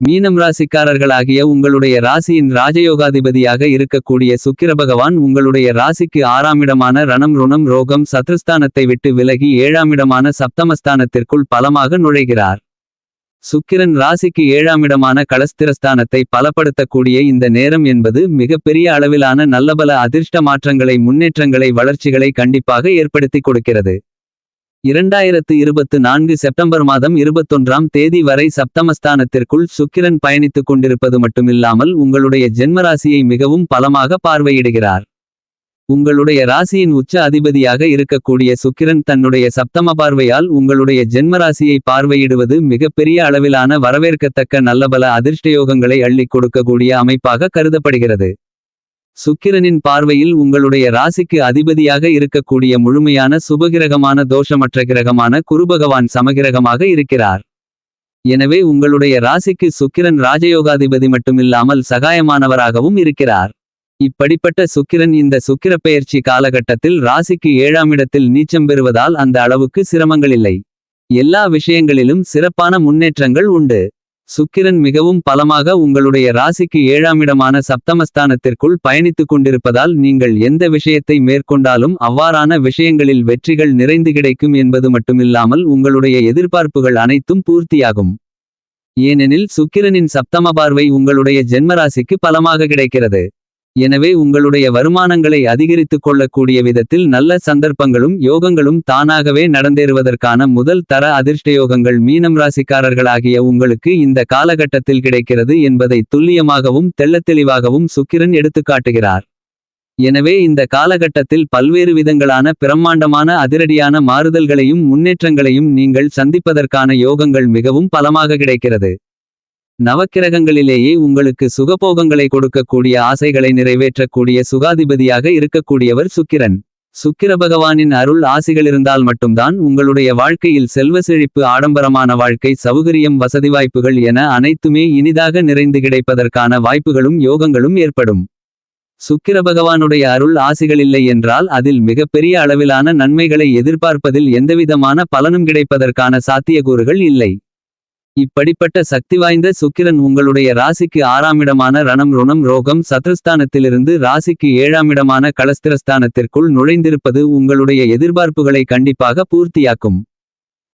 மீனம் ராசிக்காரர்களாகிய உங்களுடைய ராசியின் ராஜயோகாதிபதியாக இருக்கக்கூடிய சுக்கிர பகவான் உங்களுடைய ராசிக்கு ஆறாமிடமான ரணம் ருணம் ரோகம் சத்ருஸ்தானத்தை விட்டு விலகி ஏழாமிடமான சப்தமஸ்தானத்திற்குள் பலமாக நுழைகிறார். சுக்கிரன் ராசிக்கு ஏழாமிடமான களஸ்திரஸ்தானத்தை பலப்படுத்தக்கூடிய இந்த நேரம் என்பது மிகப்பெரிய அளவிலான நல்லபல அதிர்ஷ்ட மாற்றங்களை முன்னேற்றங்களை வளர்ச்சிகளை கண்டிப்பாக ஏற்படுத்திக் கொடுக்கிறது. இரண்டாயிரத்து இருபத்து நான்கு செப்டம்பர் மாதம் இருபத்தொன்றாம் தேதி வரை சப்தமஸ்தானத்திற்குள் சுக்கிரன் பயணித்துக் கொண்டிருப்பது மட்டுமில்லாமல் உங்களுடைய ஜென்மராசியை மிகவும் பலமாக பார்வையிடுகிறார். உங்களுடைய ராசியின் உச்ச அதிபதியாக இருக்கக்கூடிய சுக்கிரன் தன்னுடைய சப்தம பார்வையால் உங்களுடைய ஜென்மராசியை பார்வையிடுவது மிகப்பெரிய அளவிலான வரவேற்கத்தக்க நல்லபல அதிர்ஷ்டயோகங்களை அள்ளிக் கொடுக்கக்கூடிய அமைப்பாக கருதப்படுகிறது. சுக்கிரனின் பார்வையில் உங்களுடைய ராசிக்கு அதிபதியாக இருக்கக்கூடிய முழுமையான சுபகிரகமான தோஷமற்ற கிரகமான குருபகவான் சமகிரகமாக இருக்கிறார். எனவே உங்களுடைய ராசிக்கு சுக்கிரன் ராஜயோகாதிபதி மட்டுமில்லாமல் சகாயமானவராகவும் இருக்கிறார். இப்படிப்பட்ட சுக்கிரன் இந்த சுக்கிர பெயர்ச்சி காலகட்டத்தில் ராசிக்கு ஏழாம் இடத்தில் நீச்சம் பெறுவதால் அந்த அளவுக்கு சிரமங்களில்லை எல்லா விஷயங்களிலும் சிறப்பான முன்னேற்றங்கள் உண்டு. சுக்கிரன் மிகவும் பலமாக உங்களுடைய ராசிக்கு ஏழாமிடமான சப்தமஸ்தானத்திற்குள் பயணித்துக் கொண்டிருப்பதால் நீங்கள் எந்த விஷயத்தை மேற்கொண்டாலும் அவ்வாறான விஷயங்களில் வெற்றிகள் நிறைந்து கிடைக்கும் என்பது மட்டுமில்லாமல் உங்களுடைய எதிர்பார்ப்புகள் அனைத்தும் பூர்த்தியாகும். ஏனெனில் சுக்கிரனின் சப்தம பார்வை உங்களுடைய ஜென்மராசிக்கு பலமாக கிடைக்கிறது. எனவே உங்களுடைய வருமானங்களை அதிகரித்துக் கொள்ளக்கூடிய விதத்தில் நல்ல சந்தர்ப்பங்களும் யோகங்களும் தானாகவே நடந்தேறுவதற்கான முதல் தர அதிர்ஷ்டயோகங்கள் மீனம் ராசிக்காரர்களாகிய உங்களுக்கு இந்த காலகட்டத்தில் கிடைக்கிறது என்பதை துல்லியமாகவும் தெள்ளத்தெளிவாகவும் சுக்கிரன் எடுத்துக்காட்டுகிறார் எனவே இந்த காலகட்டத்தில் பல்வேறு விதங்களான பிரம்மாண்டமான அதிரடியான மாறுதல்களையும் முன்னேற்றங்களையும் நீங்கள் சந்திப்பதற்கான யோகங்கள் மிகவும் பலமாக கிடைக்கிறது. நவக்கிரகங்களிலேயே உங்களுக்கு சுகபோகங்களை கொடுக்கக்கூடிய ஆசைகளை நிறைவேற்றக்கூடிய சுகாதிபதியாக இருக்கக்கூடியவர் சுக்கிரன். சுக்கிர பகவானின் அருள் ஆசிகளிருந்தால் மட்டும்தான் உங்களுடைய வாழ்க்கையில் செல்வ செழிப்பு ஆடம்பரமான வாழ்க்கை சௌகரியம் வசதி வாய்ப்புகள் என அனைத்துமே இனிதாக நிறைந்து கிடைப்பதற்கான வாய்ப்புகளும் யோகங்களும் ஏற்படும். சுக்கிர பகவானுடைய அருள் ஆசிகளில்லை என்றால் அதில் மிகப்பெரிய அளவிலான நன்மைகளை எதிர்பார்ப்பதில் எந்தவிதமான பலனும் கிடைப்பதற்கான சாத்தியக்கூறுகள் இல்லை. இப்படிப்பட்ட சக்தி வாய்ந்த சுக்கிரன் உங்களுடைய ராசிக்கு ஆறாமிடமான ரணம் ருணம் ரோகம் சத்ருஸ்தானத்திலிருந்து ராசிக்கு ஏழாமிடமான களஸ்திரஸ்தானத்திற்குள் நுழைந்திருப்பது உங்களுடைய எதிர்பார்ப்புகளை கண்டிப்பாக பூர்த்தியாக்கும்.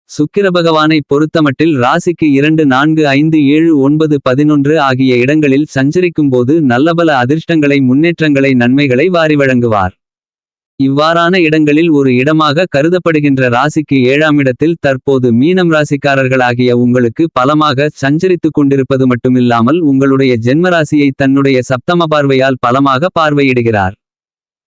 சுக்கிர பகவானை பொறுத்தமட்டில் ராசிக்கு இரண்டு நான்கு ஐந்து ஏழு ஒன்பது பதினொன்று ஆகிய இடங்களில் சஞ்சரிக்கும்போது நல்லபல அதிர்ஷ்டங்களை முன்னேற்றங்களை நன்மைகளை வாரி வழங்குவார். இவ்வாறான இடங்களில் ஒரு இடமாக கருதப்படுகின்ற ராசிக்கு ஏழாம் இடத்தில் தற்போது மீனம் ராசிக்காரர்களாகிய உங்களுக்கு பலமாக சஞ்சரித்துக் கொண்டிருப்பது மட்டுமில்லாமல் உங்களுடைய ஜென்மராசியை தன்னுடைய சப்தம பார்வையால் பலமாக பார்வையிடுகிறார்.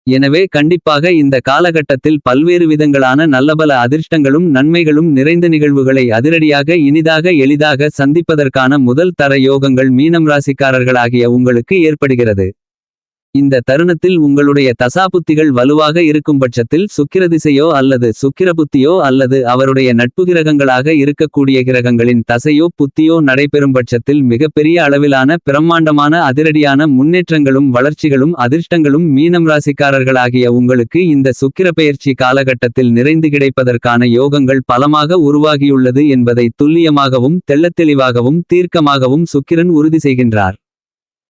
எனவே கண்டிப்பாக இந்த காலகட்டத்தில் பல்வேறு விதங்களான நல்லபல அதிர்ஷ்டங்களும் நன்மைகளும் நிறைந்த நிகழ்வுகளை அதிரடியாக இனிதாக எளிதாக சந்திப்பதற்கான முதல் தர யோகங்கள் மீனம் ராசிக்காரர்களாகிய உங்களுக்கு ஏற்படுகிறது. இந்த தருணத்தில் உங்களுடைய தசாபுத்திகள் வலுவாக இருக்கும் பட்சத்தில் சுக்கிரதிசையோ அல்லது சுக்கிரபுத்தியோ அல்லது அவருடைய நட்பு கிரகங்களாக இருக்கக்கூடிய கிரகங்களின் தசையோ புத்தியோ நடைபெறும் பட்சத்தில் மிகப்பெரிய அளவிலான பிரம்மாண்டமான அதிரடியான முன்னேற்றங்களும் வளர்ச்சிகளும் அதிர்ஷ்டங்களும் மீனம் ராசிக்காரர்களாகிய உங்களுக்கு இந்த சுக்கிர பெயர்ச்சி காலகட்டத்தில் நிறைந்து கிடைப்பதற்கான யோகங்கள் பலமாக உருவாகியுள்ளது என்பதை துல்லியமாகவும் தெள்ளத்தெளிவாகவும் தீர்க்கமாகவும் சுக்கிரன் உறுதி செய்கின்றார்.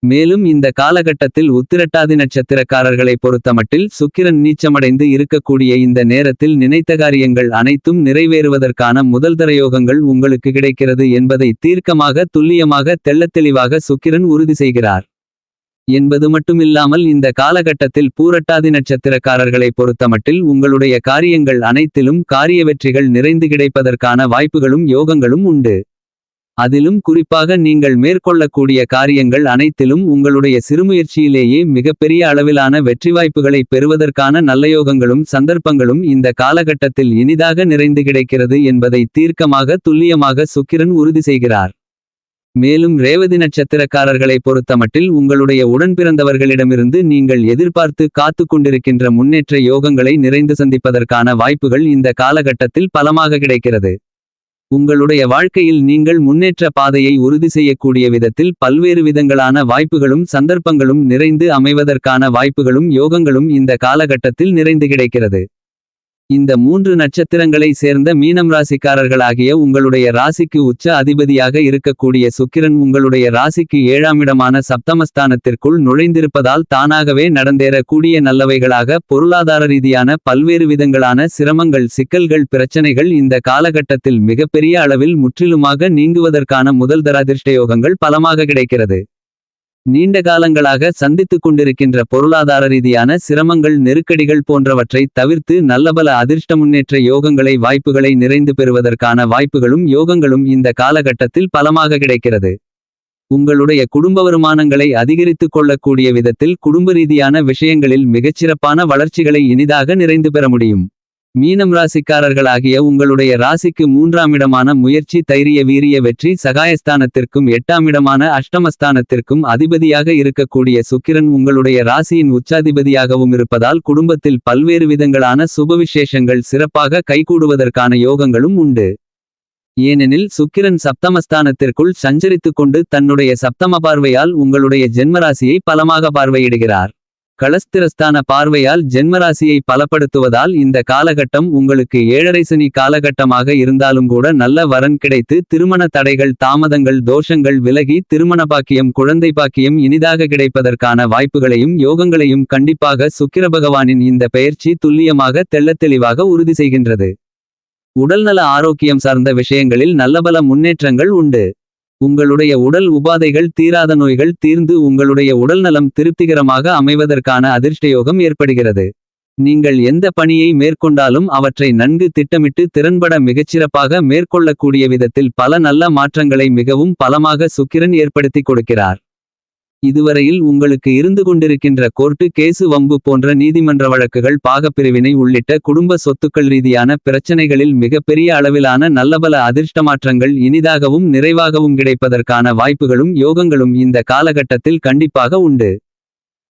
மேலும் இந்த காலகட்டத்தில் உத்திரட்டாதி நட்சத்திரக்காரர்களை பொறுத்தமட்டில் சுக்கிரன் நீச்சமடைந்து இருக்கக்கூடிய இந்த நேரத்தில் நினைத்த காரியங்கள் அனைத்தும் நிறைவேறுவதற்கான முதல்தர யோகங்கள் உங்களுக்கு கிடைக்கிறது என்பதை தீர்க்கமாக துல்லியமாக தெள்ளத்தெளிவாக சுக்கிரன் உறுதி செய்கிறார். என்பது மட்டுமில்லாமல் இந்த காலகட்டத்தில் பூரட்டாதி நட்சத்திரக்காரர்களை பொறுத்தமட்டில் உங்களுடைய காரியங்கள் அனைத்திலும் காரிய வெற்றிகள் நிறைந்து கிடைப்பதற்கான வாய்ப்புகளும் யோகங்களும் உண்டு. அதிலும் குறிப்பாக நீங்கள் மேற்கொள்ளக்கூடிய காரியங்கள் அனைத்திலும் உங்களுடைய சிறுமுயற்சியிலேயே மிகப்பெரிய அளவிலான வெற்றி வாய்ப்புகளை பெறுவதற்கான நல்லயோகங்களும் சந்தர்ப்பங்களும் இந்த காலகட்டத்தில் இனிதாக நிறைந்து கிடைக்கிறது என்பதை தீர்க்கமாக துல்லியமாக சுக்கிரன் உறுதி செய்கிறார். மேலும் ரேவதி நட்சத்திரக்காரர்களை பொறுத்தமட்டில் உங்களுடைய உடன்பிறந்தவர்களிடமிருந்து நீங்கள் எதிர்பார்த்து காத்து கொண்டிருக்கின்ற முன்னேற்ற யோகங்களை நிறைந்து சந்திப்பதற்கான வாய்ப்புகள் இந்த காலகட்டத்தில் பலமாக கிடைக்கிறது. உங்களுடைய வாழ்க்கையில் நீங்கள் முன்னேற்ற பாதையை உறுதி செய்யக்கூடிய விதத்தில் பல்வேறு விதங்களான வாய்ப்புகளும் சந்தர்ப்பங்களும் நிறைந்து அமைவதற்கான வாய்ப்புகளும் யோகங்களும் இந்த காலகட்டத்தில் நிறைந்து கிடைக்கிறது. இந்த மூன்று நட்சத்திரங்களை சேர்ந்த மீனம் ராசிக்காரர்களாகிய உங்களுடைய ராசிக்கு உச்ச அதிபதியாக இருக்கக்கூடிய சுக்கிரன் உங்களுடைய ராசிக்கு ஏழாமிடமான சப்தமஸ்தானத்திற்குள் நுழைந்திருப்பதால் தானாகவே நடந்தேற கூடிய நல்லவைகளாக பொருளாதார ரீதியான பல்வேறு விதங்களான சிரமங்கள் சிக்கல்கள் பிரச்சனைகள் இந்த காலகட்டத்தில் மிகப்பெரிய அளவில் முற்றிலுமாக நீங்குவதற்கான முதல் தராதிர்ஷ்டயோகங்கள் பலமாக கிடைக்கிறது. நீண்ட காலங்களாக சந்தித்துக் கொண்டிருக்கின்ற பொருளாதார ரீதியான சிரமங்கள் நெருக்கடிகள் போன்றவற்றை தவிர்த்து நல்லபல அதிர்ஷ்ட முன்னேற்ற யோகங்களை வாய்ப்புகளை நிறைந்து பெறுவதற்கான வாய்ப்புகளும் யோகங்களும் இந்த காலகட்டத்தில் பலமாக கிடைக்கிறது. உங்களுடைய குடும்ப வருமானங்களை அதிகரித்துக் கொள்ளக்கூடிய விதத்தில் குடும்ப ரீதியான விஷயங்களில் மிகச்சிறப்பான வளர்ச்சிகளை இனிதாக நிறைந்து பெற முடியும். மீனம் ராசிக்காரர்களாகிய உங்களுடைய ராசிக்கு மூன்றாம் இடமான முயற்சி தைரிய வீரிய வெற்றி சகாயஸ்தானத்திற்கும் எட்டாம் இடமான அஷ்டமஸ்தானத்திற்கும் அதிபதியாக இருக்கக்கூடிய சுக்கிரன் உங்களுடைய ராசியின் உச்சாதிபதியாகவும் இருப்பதால் குடும்பத்தில் பல்வேறு விதங்களான சுபவிசேஷங்கள் சிறப்பாக கைகூடுவதற்கான யோகங்களும் உண்டு. ஏனெனில் சுக்கிரன் சப்தமஸ்தானத்திற்குள் சஞ்சரித்துக் கொண்டு தன்னுடைய சப்தம பார்வையால் உங்களுடைய ஜென்மராசியை பலமாக பார்வையிடுகிறார். களஸ்திரஸ்தான பார்வையால் ஜென்மராசியை பலப்படுத்துவதால் இந்த காலகட்டம் உங்களுக்கு ஏழரை சனி காலகட்டமாக இருந்தாலும் கூட நல்ல வரன் கிடைத்து திருமண தடைகள் தாமதங்கள் தோஷங்கள் விலகி திருமண பாக்கியம் குழந்தை பாக்கியம் இனிதாக கிடைப்பதற்கான வாய்ப்புகளையும் யோகங்களையும் கண்டிப்பாக சுக்கிர பகவானின் இந்த பெயர்ச்சி துல்லியமாக தெள்ளத் தெளிவாக உறுதி செய்கின்றது. உடல்நல ஆரோக்கியம் சார்ந்த விஷயங்களில் நல்லபல முன்னேற்றங்கள் உண்டு. உங்களுடைய உடல் உபாதைகள் தீராத நோய்கள் தீர்ந்து உங்களுடைய உடல்நலம் திருப்திகரமாக அமைவதற்கான அதிர்ஷ்டயோகம் ஏற்படுகிறது. நீங்கள் எந்த பணியை மேற்கொண்டாலும் அவற்றை நன்கு திட்டமிட்டு திறன்பட மிகச்சிறப்பாக மேற்கொள்ளக்கூடிய விதத்தில் பல நல்ல மாற்றங்களை மிகவும் பலமாக சுக்கிரன் ஏற்படுத்திக் கொடுக்கிறார். இதுவரையில் உங்களுக்கு இருந்து கொண்டிருக்கின்ற கோர்ட்டு கேசு வம்பு போன்ற நீதிமன்ற வழக்குகள் பாகப்பிரிவினை உள்ளிட்ட குடும்ப சொத்துக்கள் ரீதியான பிரச்சனைகளில் மிகப்பெரிய அளவிலான நல்லபல அதிர்ஷ்டமாற்றங்கள் இனிதாகவும் நிறைவாகவும் கிடைப்பதற்கான வாய்ப்புகளும் யோகங்களும் இந்த காலகட்டத்தில் கண்டிப்பாக உண்டு.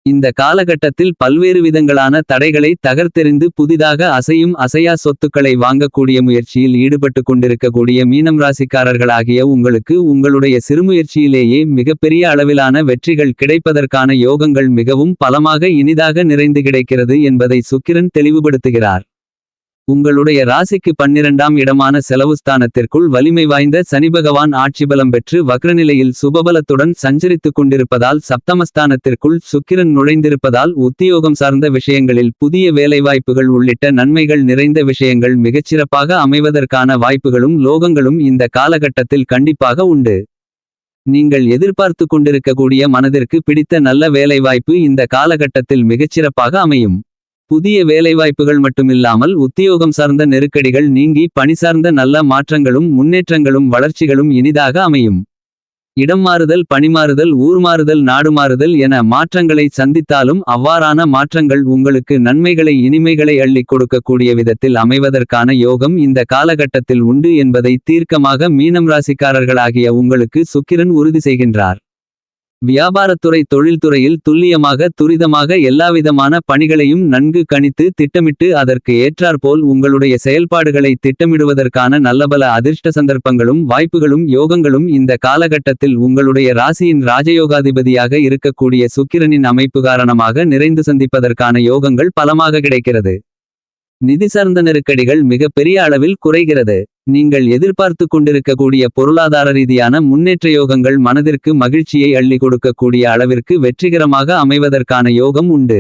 இந்த காலகட்டத்தில் பல்வேறு விதங்களான தடைகளை தகர்த்தெறிந்து புதிதாக அசையும் அசையா சொத்துக்களை வாங்கக்கூடிய முயற்சியில் ஈடுபட்டு கொண்டிருக்கக்கூடிய மீனம் ராசிக்காரர்களாகிய உங்களுக்கு உங்களுடைய சிறுமுயற்சியிலேயே மிகப்பெரிய அளவிலான வெற்றிகள் கிடைப்பதற்கான யோகங்கள் மிகவும் பலமாக இனிதாக நிறைந்து கிடைக்கிறது என்பதை சுக்கிரன் தெளிவுபடுத்துகிறார். உங்களுடைய ராசிக்கு பன்னிரண்டாம் இடமான செலவுஸ்தானத்திற்குள் வலிமை வாய்ந்த சனிபகவான் ஆட்சிபலம் பெற்று வக்ரநிலையில் சுபபலத்துடன் சஞ்சரித்துக் கொண்டிருப்பதால் சப்தமஸ்தானத்திற்குள் சுக்கிரன் நுழைந்திருப்பதால் உத்தியோகம் சார்ந்த விஷயங்களில் புதிய வேலைவாய்ப்புகள் உள்ளிட்ட நன்மைகள் நிறைந்த விஷயங்கள் மிகச்சிறப்பாக அமைவதற்கான வாய்ப்புகளும் லோகங்களும் இந்த காலகட்டத்தில் கண்டிப்பாக உண்டு. நீங்கள் எதிர்பார்த்து கொண்டிருக்கக்கூடிய மனதிற்கு பிடித்த நல்ல வேலைவாய்ப்பு இந்த காலகட்டத்தில் மிகச்சிறப்பாக அமையும். புதிய வேலைவாய்ப்புகள் மட்டுமில்லாமல் உத்தியோகம் சார்ந்த நெருக்கடிகள் நீங்கி பணி சார்ந்த நல்ல மாற்றங்களும் முன்னேற்றங்களும் வளர்ச்சிகளும் இனிதாக அமையும். இடம் மாறுதல் பணிமாறுதல் ஊர்மாறுதல் நாடுமாறுதல் என மாற்றங்களை சந்தித்தாலும் அவ்வாறான மாற்றங்கள் உங்களுக்கு நன்மைகளை இனிமைகளை அள்ளிக் கொடுக்கக்கூடிய விதத்தில் அமைவதற்கான யோகம் இந்த காலகட்டத்தில் உண்டு என்பதை தீர்க்கமாக மீனம் ராசிக்காரர்களாகிய உங்களுக்கு சுக்கிரன் உறுதி செய்கின்றார். வியாபாரத்துறை தொழில்துறையில் துல்லியமாக துரிதமாக எல்லாவிதமான பணிகளையும் நன்கு கணித்து திட்டமிட்டு அதற்கு ஏற்றாற்போல் உங்களுடைய செயல்பாடுகளை திட்டமிடுவதற்கான நல்லபல அதிர்ஷ்ட சந்தர்ப்பங்களும் வாய்ப்புகளும் யோகங்களும் இந்த காலகட்டத்தில் உங்களுடைய ராசியின் ராஜயோகாதிபதியாக இருக்கக்கூடிய சுக்கிரனின் அமைப்பு காரணமாக நிறைந்து சந்திப்பதற்கான யோகங்கள் பலமாக கிடைக்கிறது. நிதி சார்ந்த நெருக்கடிகள் மிக பெரிய அளவில் குறைகிறது. நீங்கள் எதிர்பார்த்து கொண்டிருக்கக்கூடிய பொருளாதார ரீதியான முன்னேற்ற யோகங்கள் மனதிற்கு மகிழ்ச்சியை அள்ளி கொடுக்கக்கூடிய அளவிற்கு வெற்றிகரமாக அமைவதற்கான யோகம் உண்டு.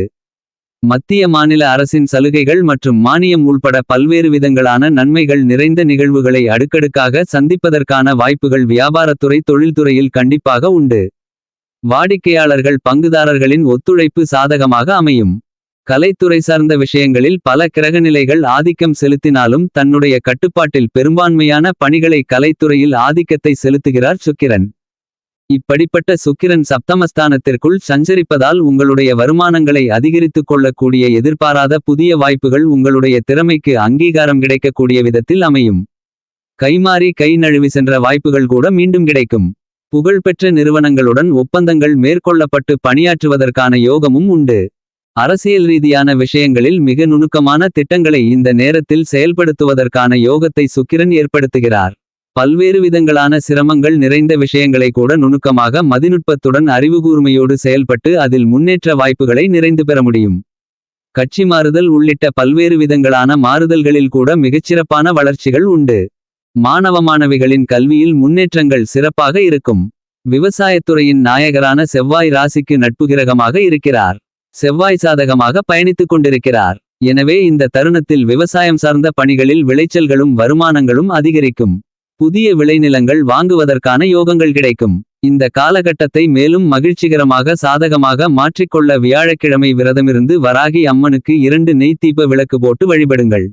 மத்திய மாநில அரசின் சலுகைகள் மற்றும் மானியம் உள்பட பல்வேறு விதங்களான நன்மைகள் நிறைந்த நிகழ்வுகளை அடுக்கடுக்காக சந்திப்பதற்கான வாய்ப்புகள் வியாபாரத்துறை தொழில்துறையில் கண்டிப்பாக உண்டு. வாடிக்கையாளர்கள் பங்குதாரர்களின் ஒத்துழைப்பு சாதகமாக அமையும். கலைத்துறை சார்ந்த விஷயங்களில் பல கிரகநிலைகள் ஆதிக்கம் செலுத்தினாலும் தன்னுடைய கட்டுப்பாட்டில் பெரும்பான்மையான பணிகளை கலைத்துறையில் ஆதிக்கத்தை செலுத்துகிறார் சுக்கிரன். இப்படிப்பட்ட சுக்கிரன் சப்தமஸ்தானத்திற்குள் சஞ்சரிப்பதால் உங்களுடைய வருமானங்களை அதிகரித்துக் கொள்ளக்கூடிய எதிர்பாராத புதிய வாய்ப்புகள் உங்களுடைய திறமைக்கு அங்கீகாரம் கிடைக்கக்கூடிய விதத்தில் அமையும். கைமாறி கை நழுவி சென்ற வாய்ப்புகள் கூட மீண்டும் கிடைக்கும். புகழ்பெற்ற நிறுவனங்களுடன் ஒப்பந்தங்கள் மேற்கொள்ளப்பட்டு பணியாற்றுவதற்கான யோகமும் உண்டு. அரசியல் ரீதியான விஷயங்களில் மிக நுணுக்கமான திட்டங்களை இந்த நேரத்தில் செயல்படுத்துவதற்கான யோகத்தை சுக்கிரன் ஏற்படுத்துகிறார். பல்வேறு விதங்களான சிரமங்கள் நிறைந்த விஷயங்களை கூட நுணுக்கமாக மதிநுட்பத்துடன் அறிவுகூர்மையோடு செயல்பட்டு அதில் முன்னேற்ற வாய்ப்புகளை நிறைந்து பெற முடியும். கட்சி மாறுதல் உள்ளிட்ட பல்வேறு விதங்களான மாறுதல்களில் கூட மிகச்சிறப்பான வளர்ச்சிகள் உண்டு. மாணவ மாணவிகளின் கல்வியில் முன்னேற்றங்கள் சிறப்பாக இருக்கும். விவசாயத்துறையின் நாயகரான செவ்வாய் ராசிக்கு நட்பு கிரகமாக இருக்கிறார். செவ்வாய் சாதகமாக பயணித்துக் கொண்டிருக்கிறார். எனவே இந்த தருணத்தில் விவசாயம் சார்ந்த பணிகளில் விளைச்சல்களும் வருமானங்களும் அதிகரிக்கும். புதிய விளைநிலங்கள் வாங்குவதற்கான யோகங்கள் கிடைக்கும். இந்த காலகட்டத்தை மேலும் மகிழ்ச்சிகரமாக சாதகமாக மாற்றிக்கொள்ள வியாழக்கிழமை விரதமிருந்து வராகி அம்மனுக்கு இரண்டு நெய்த்தீப விளக்கு போட்டு வழிபடுங்கள்.